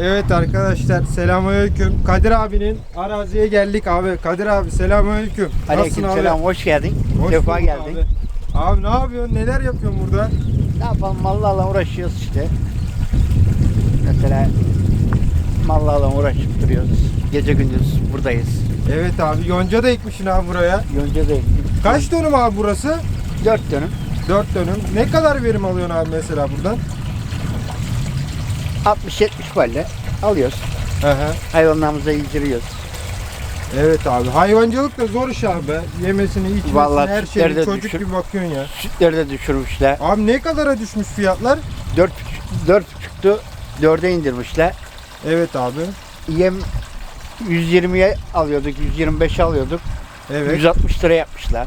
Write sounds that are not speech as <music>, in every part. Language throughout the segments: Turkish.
Evet arkadaşlar selamünaleyküm. Kadir abinin araziye geldik abi. Kadir abi selamünaleyküm. Nasılsın Aleyküm abi? selam, hoş geldin. Hoş Defa bulduk geldin. Abi. Abi ne yapıyorsun? Neler yapıyorsun burada? Ne yapalım, mallarla uğraşıyoruz işte. Mesela mallarla uğraşıp duruyoruz. Gece gündüz buradayız. Evet abi yonca da ekmişsin abi buraya. Yonca değil. Kaç dönüm abi burası? Dört dönüm. 4 dönüm. Ne kadar verim alıyorsun abi mesela buradan? 60-70 palle alıyoruz. Hı hı. Hayvanlarımıza yediriyoruz. Evet abi. Hayvancılık da zor iş abi. Yemesini, içmesini, Vallahi her sütleri şeyini de çocuk düşür- gibi bakıyorsun ya. Sütleri de düşürmüşler. Abi ne kadara düşmüş fiyatlar? Dört, buçuk- dört buçuktu. Dörde indirmişler. Evet abi. Yem 120'ye alıyorduk, 125'e alıyorduk. Evet. 160 lira yapmışlar.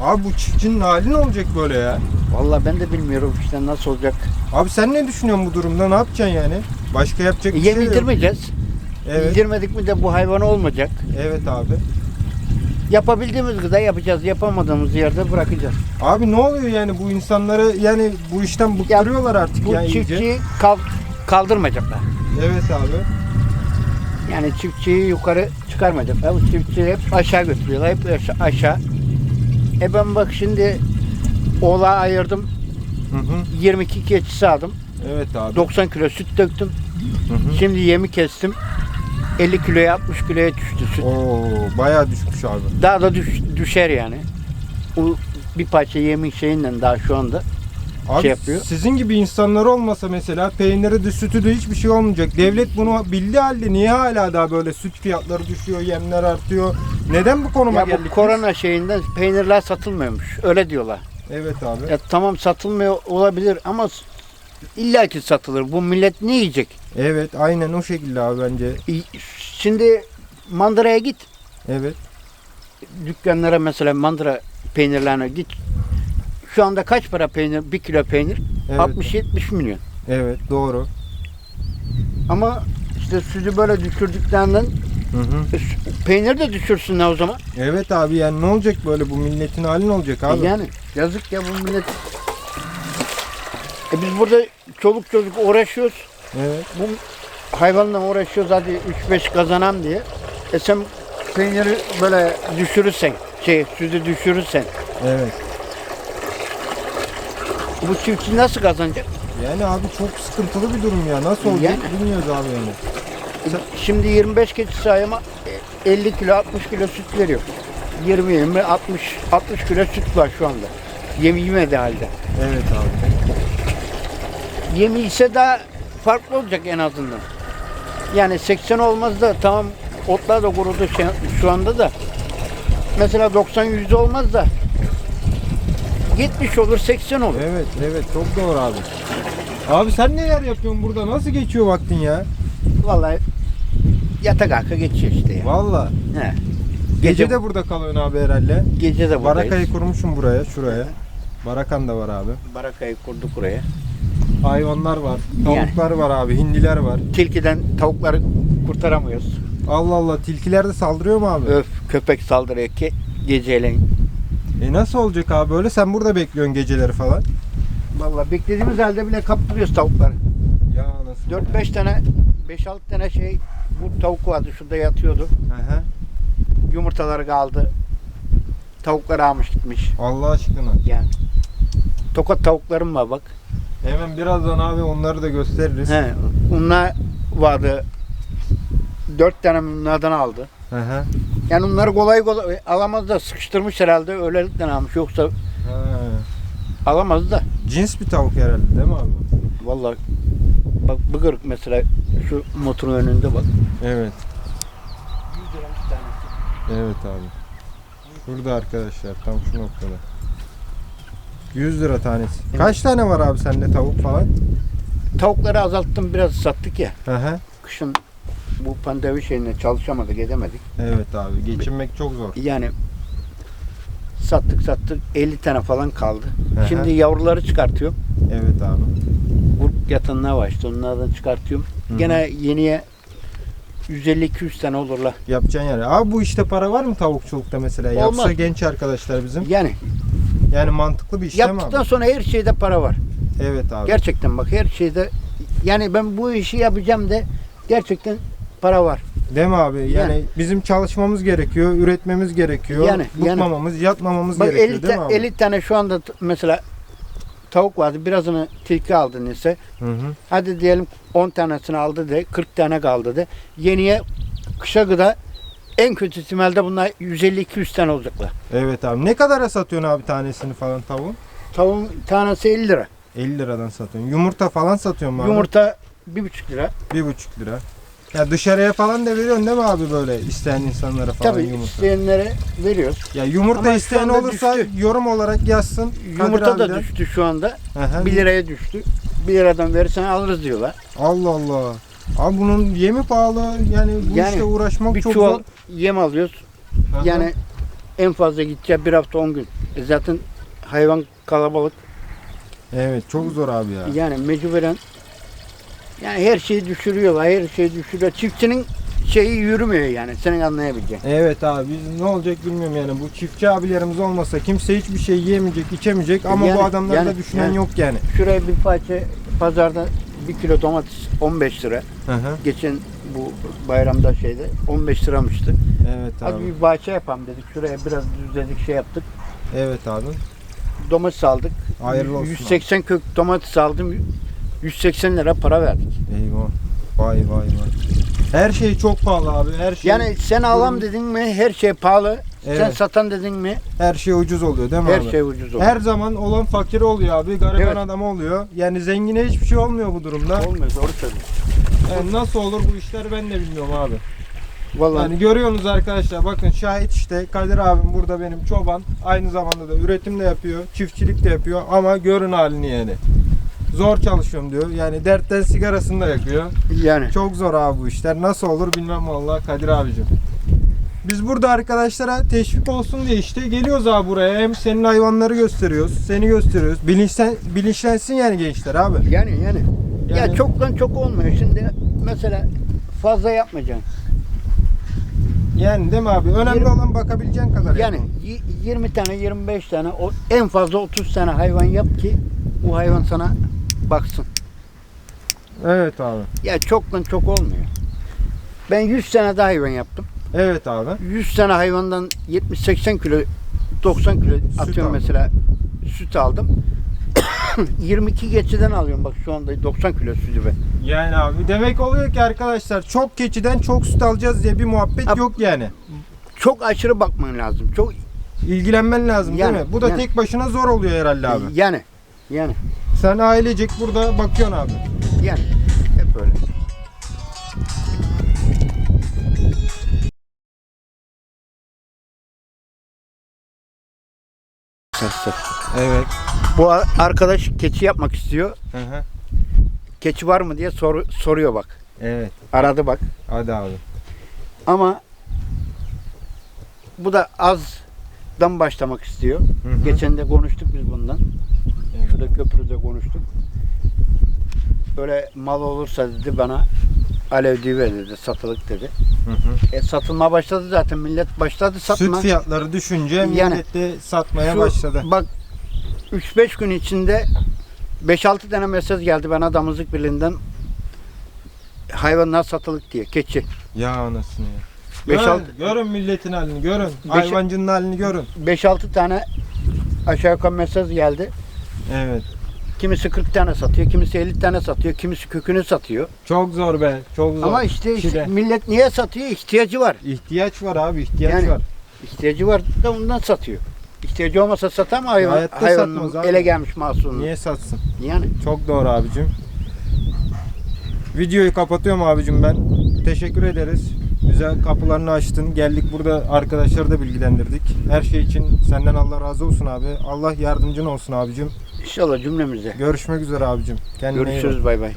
Abi bu çiftçinin hali ne olacak böyle ya? Vallahi ben de bilmiyorum işte nasıl olacak. Abi sen ne düşünüyorsun bu durumda? Ne yapacaksın yani? Başka yapacak bir Yem şey yok. indirmeyeceğiz. Evet. İndirmedik mi de bu hayvan olmayacak. Evet abi. Yapabildiğimiz kadar yapacağız. Yapamadığımız yerde bırakacağız. Abi ne oluyor yani bu insanları yani bu işten bıktırıyorlar artık Bu ya iyice. çiftçiyi kal- kaldırmayacaklar. Evet abi. Yani çiftçiyi yukarı çıkarmayacaklar. Bu çiftçiyi hep aşağı götürüyorlar. Hep aşa- aşağı. E ben bak şimdi oğlağa ayırdım. Hı hı. 22 keçisi aldım. Evet abi. 90 kilo süt döktüm. Hı hı. Şimdi yemi kestim. 50 kiloya 60 kiloya düştü süt. Oo bayağı düşmüş abi. Daha da düş- düşer yani. Bu bir parça yemin şeyinden daha şu anda. Abi Şey yapıyor. sizin gibi insanlar olmasa mesela peyniri de sütü de hiçbir şey olmayacak. Devlet bunu bildiği halde niye hala daha böyle süt fiyatları düşüyor, yemler artıyor? Neden bu konuma Ya geldik? bu biz? korona şeyinden peynirler satılmıyormuş. Öyle diyorlar. Evet abi. Ya tamam satılmıyor olabilir ama s- illaki satılır. Bu millet ne yiyecek? Evet aynen o şekilde abi bence. Şimdi mandıraya git. Evet. Dükkanlara mesela mandıra peynirlerine git. Şu anda kaç para peynir? Bir kilo peynir? Evet. 60-70 milyon. Evet doğru. Ama işte sütü böyle düşürdüklerinden Hı hı. e, peynir de düşürsünler o zaman. Evet abi yani ne olacak böyle bu milletin hali ne olacak abi? E Yani yazık ya bu millet. E biz burada çoluk çocuk uğraşıyoruz. Evet. Bu hayvanla uğraşıyoruz hadi 3-5 kazanam diye. E sen peyniri böyle düşürürsen, şey sütü düşürürsen Evet. Bu çiftçi nasıl kazanacak? Yani abi çok sıkıntılı bir durum ya. Nasıl olacak Yani. bilmiyoruz abi yani. Şimdi 25 keçi sayıma 50 kilo 60 kilo süt veriyor. 20 20 60 60 kilo süt var şu anda. Yem yemedi halde. Evet abi. Yemi ise daha farklı olacak en azından. Yani 80 olmaz da tamam otlar da kurudu şu anda da. Mesela 90 yüzde olmaz da 70 olur 80 olur. Evet evet çok doğru abi. Abi sen neler yapıyorsun burada? Nasıl geçiyor vaktin ya? Vallahi yatak arka geçiyor işte ya. Valla. He. Gece Gece, de burada kalıyorsun abi herhalde. gece de buradayız. Barakayı kurmuşum buraya, şuraya. Barakan da var abi. Barakayı kurduk buraya. Hayvanlar var. Tavuklar var abi, hindiler var. Tilkiden tavukları kurtaramıyoruz. Allah Allah tilkiler de saldırıyor mu abi? Öf köpek saldırıyor ki geceleyin. E nasıl olacak abi böyle? Sen burada bekliyorsun geceleri falan. Vallahi beklediğimiz halde bile kaptırıyoruz tavukları. Ya nasıl? 4-5 tane 5-6 tane şey bu tavuk vardı şurada yatıyordu. Aha. Yumurtaları kaldı. Tavukları almış gitmiş. Allah aşkına. Yani. Tokat tavuklarım var bak. Hemen birazdan abi onları da gösteririz. He, onlar vardı. Dört tane bunlardan aldı. Aha. Yani onları kolay kolay alamaz da sıkıştırmış herhalde öylelikten almış. Yoksa alamaz da. Cins bir tavuk herhalde değil mi abi? Vallahi bak bıgırık mesela şu motorun önünde bak. Evet. 100 lira bir tanesi. Evet abi. Şurada arkadaşlar tam şu noktada. 100 lira tanesi. Kaç tane var abi sende tavuk falan? Tavukları azalttım biraz sattık ya. Hı hı. Kışın bu pandemi şeyine çalışamadık edemedik. Evet abi geçinmek çok zor. Yani sattık sattık 50 tane falan kaldı. Aha. Şimdi yavruları çıkartıyorum. Evet abi. Grup var işte onlardan çıkartıyorum. Hı hı. Gene yeniye 150-200 tane olurlar. Yapacaksın yani. Abi bu işte para var mı tavukçulukta mesela? Yapsa Olmaz. genç arkadaşlar bizim. Yani Yani mantıklı bir iş değil mi yaptıktan abi? sonra her şeyde para var. Evet abi. Gerçekten bak her şeyde yani ben bu işi yapacağım de gerçekten para var. Değil mi abi? Yani, Yani. bizim çalışmamız gerekiyor, üretmemiz gerekiyor. Yani, yani. Bıkmamamız, yatmamamız Bak gerekiyor 50, değil mi abi? 50 tane şu anda mesela tavuk vardı. Birazını tilki aldı neyse. Hı hı. Hadi diyelim 10 tanesini aldı de 40 tane kaldı de. Yeniye kışa gıda en kötü ihtimalde bunlar 150-200 tane olacaklar. Evet abi. Ne kadara satıyorsun abi tanesini falan tavuğun? Tavuğun tanesi 50 lira. 50 liradan satıyorsun. Yumurta falan satıyorsun mu abi? Yumurta 1,5 lira. 1,5 lira. Ya dışarıya falan da veriyorsun değil mi abi böyle isteyen insanlara falan Tabii yumurta? isteyenlere veriyoruz. Ya yumurta Ama şu isteyen anda olursa düştü. yorum olarak yazsın. Yumurta Kadir da abiden. düştü şu anda. Hı. 1 liraya düştü. 1 liradan verirsen alırız diyorlar. Allah Allah. Abi bunun yemi pahalı. Yani bu Yani işte uğraşmak Bir çok çuval zor. yem alıyoruz. Hı. Yani en fazla gideceği bir hafta 10 gün. E zaten hayvan kalabalık. Evet çok zor abi ya. Yani mecburen yani her şeyi düşürüyorlar. Her şeyi düşürüyor. Çiftçinin şeyi yürümüyor yani. Senin anlayabileceğin. Evet abi biz ne olacak bilmiyorum yani bu çiftçi abilerimiz olmasa kimse hiçbir şey yiyemeyecek, içemeyecek ama Yani- bu adamlarda yani- düşünen yani. yok yani. Şuraya bir parça pazarda bir kilo domates 15 lira. Hı hı. Geçen bu bayramda şeyde 15 liramıştı. Evet Hadi abi. bir bahçe yapalım dedik. Şuraya biraz düzledik şey yaptık. Evet abi. Domates aldık. Hayırlı olsun 180 kök domates aldım. 180 lira para verdik. Eyvah. Vay vay vay. Her şey çok pahalı abi. Her şey Yani sen alam dedin mi her şey pahalı. Sen Evet. satan dedin mi her şey ucuz oluyor değil mi her abi? şey ucuz olur. Her zaman olan fakir oluyor abi. Gariban Evet. adam oluyor. Yani zengine hiçbir şey olmuyor bu durumda. Olmuyor doğru söylüyorsun. Yani nasıl olur bu işler ben de bilmiyorum abi. Vallahi Yani görüyorsunuz arkadaşlar bakın şahit işte Kadir abim burada benim çoban. Aynı zamanda da üretim de yapıyor, çiftçilik de yapıyor ama görün halini yani. Zor çalışıyorum diyor. Yani dertten sigarasını da yakıyor. yani Çok zor abi bu işler. Nasıl olur bilmem vallahi Kadir abicim. Biz burada arkadaşlara teşvik olsun diye işte geliyoruz abi buraya. Hem senin hayvanları gösteriyoruz, seni gösteriyoruz. Bilinçlen, bilinçlensin yani gençler abi. yani yani. Ya Yani- çoktan çok olmuyor. Şimdi mesela fazla yapmayacaksın. Yani değil mi abi? Önemli Yirmi- olan bakabileceğin kadar. Yani yapalım. y- 20 tane 25 tane o en fazla 30 tane hayvan yap ki bu hayvan sana baksın. Evet abi. Ya çoktan çok olmuyor. Ben 100 tane de hayvan yaptım. Evet abi. 100 tane hayvandan 70-80 kilo 90 kilo atıyorum aldın. mesela süt aldım. <coughs> 22 geçiden alıyorum bak şu anda 90 kilo sütü ben. Yani abi demek oluyor ki arkadaşlar çok keçiden çok süt alacağız diye bir muhabbet Abi- yok yani. Çok aşırı bakman lazım. Çok İlgilenmen lazım Yani, değil mi? Bu da yani. tek başına zor oluyor herhalde abi. yani yani Sen ailecek burada bakıyorsun abi. yani hep öyle. Sır sır. Evet. Bu arkadaş keçi yapmak istiyor. Hı hı. Keçi var mı diye sor- soruyor bak. Evet. Aradı bak. Hadi abi. Ama bu da azdan başlamak istiyor. Hı hı. Geçen de konuştuk biz bundan. Şurada köprüde konuştuk. Böyle mal olursa dedi bana alev diver dedi, satılık dedi. Hı hı. E satılma başladı zaten millet başladı satma. Süt fiyatları düşünce Yani- millet de satmaya Şu- başladı. Bak 3-5 gün içinde 5-6 tane mesaj geldi bana damızlık birliğinden hayvanlar satılık diye keçi. Ya anasını ya. Beş Görün, altı- görün milletin halini görün. Beş- Hayvancının halini görün. 5-6 tane aşağı yukarı mesaj geldi. Evet. Kimisi 40 tane satıyor, kimisi 50 tane satıyor, kimisi kökünü satıyor. Çok zor be. Çok zor. Ama işte, işte Çile. millet niye satıyor? İhtiyacı var. ihtiyaç var abi ihtiyaç Yani- var. İhtiyacı var da ondan satıyor. İhtiyacı olmasa satar mı hayvan? Hayatta hayvanın satmaz abi. ele gelmiş mahsulunu. Niye satsın? Yani Çok doğru abicim. Videoyu kapatıyorum abicim ben. Teşekkür ederiz. Güzel kapılarını açtın. Geldik burada arkadaşları da bilgilendirdik. Her şey için senden Allah razı olsun abi. Allah yardımcın olsun abicim. İnşallah cümlemize. Görüşmek üzere abicim. Kendine iyi bak. Görüşürüz bay bay.